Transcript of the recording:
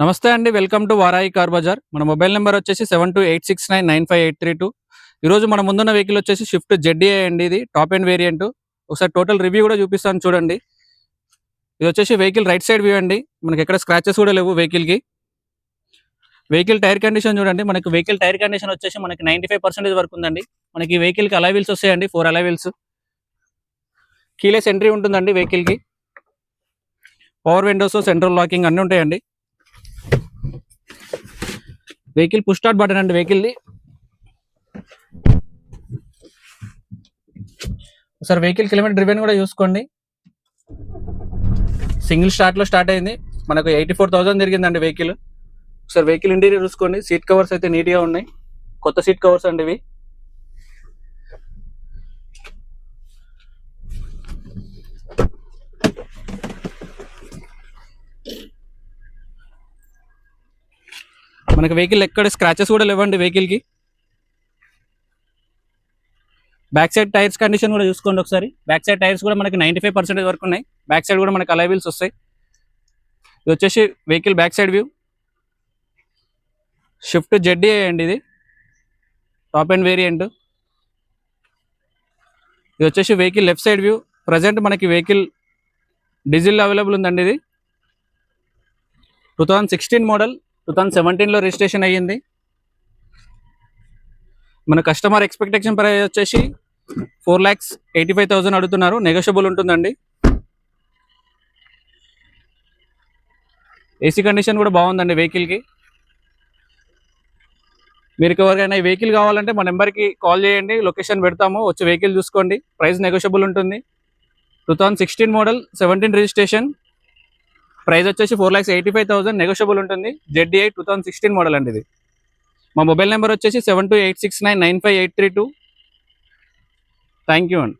నమస్తే అండి welcome to Varayi car bazaar. మన మొబైల్ నెంబర్ వచ్చేసి seven two eight six nine nine five eight three two. ఈరోజు మన ముందున్న వెహికల్ వచ్చేసి స్విఫ్ట్ జెడ్డీఏ అండి ఇది టాప్ అండ్ వేరియంట్. ఒకసారి టోటల్ రివ్యూ కూడా చూపిస్తాను చూడండి. ఇది వచ్చేసి వెహికల్ రైట్ సైడ్ వ్యూ అండి. మనకి ఎక్కడ స్క్రాచెస్ కూడా లేవు వెహికల్కి. వెహికల్ టైర్ కండిషన్ చూడండి. మనకి వెహికల్ టైర్ కండిషన్ వచ్చేసి మనకి నైంటీ ఫైవ్ పర్సెంటేజ్ వరకు ఉందండి. మనకి వెహికల్కి అలైవిల్స్ వస్తాయండి ఫోర్ అలైవిల్స్ కీలెస్ ఎంట్రీ ఉంటుందండి వెహికల్కి పవర్ విండోస్ సెంట్రల్ లాకింగ్ అన్నీ ఉంటాయండి. వెహికల్ పుష్ స్టార్ట్ బటన్ అండి వెహికల్ది ఒకసారి వెహికల్ కిలోమీటర్ డ్రివెన్ కూడా చూసుకోండి. సింగిల్ స్టార్ట్లో స్టార్ట్ అయింది. మనకు ఎయిటీ ఫోర్ థౌసండ్ తిరిగిందండి వెహికల్. ఒకసారి వెహికల్ ఇంటీరియర్ చూసుకోండి. సీట్ కవర్స్ అయితే నీట్గా ఉన్నాయి. కొత్త సీట్ కవర్స్ అండి ఇవి. మనకి వెహికల్ ఎక్కడ స్క్రాచెస్ కూడా లేవండి వెహికల్కి. బ్యాక్ సైడ్ టైర్స్ కండిషన్ కూడా చూసుకోండి ఒకసారి. బ్యాక్ సైడ్ టైర్స్ కూడా మనకి నైంటీ ఫైవ్ వరకు ఉన్నాయి. బ్యాక్ సైడ్ కూడా మనకి అలైవిల్స్ వస్తాయి. ఇది వచ్చేసి vehicle back side view shift ZD అండి ఇది. టాప్ అండ్ వేరియంట్ ఇది వచ్చేసి vehicle left side view present మనకి వెహికల్ డీజిల్ అవైలబుల్ ఉందండి ఇది. Two thousand sixteen model two thousand సెవెంటీన్లో రిజిస్ట్రేషన్ అయ్యింది. మన కస్టమర్ ఎక్స్పెక్టేషన్ ప్రైస్ వచ్చేసి four lakhs eighty five thousand అడుగుతున్నారు. నెగోషియబుల్ ఉంటుందండి. ఏసీ కండిషన్ కూడా బాగుందండి వెహికల్కి మీరు ఎవరికైనా ఈ వెహికల్ కావాలంటే మా నెంబర్కి కాల్ చేయండి. లొకేషన్ పెడతాము. వచ్చి వెహికల్ చూసుకోండి. ప్రైస్ నెగోషియబుల్ ఉంటుంది. Two sixteen model seventeen registration price వచ్చేసి four lakhs eighty five thousand negotiable ఉంటుంది. ZDI two thousand sixteen model అండి ఇది. మా మొబైల్ నెంబర్ వచ్చేసి seven two eight six nine nine five eight three two. Thank you అండి.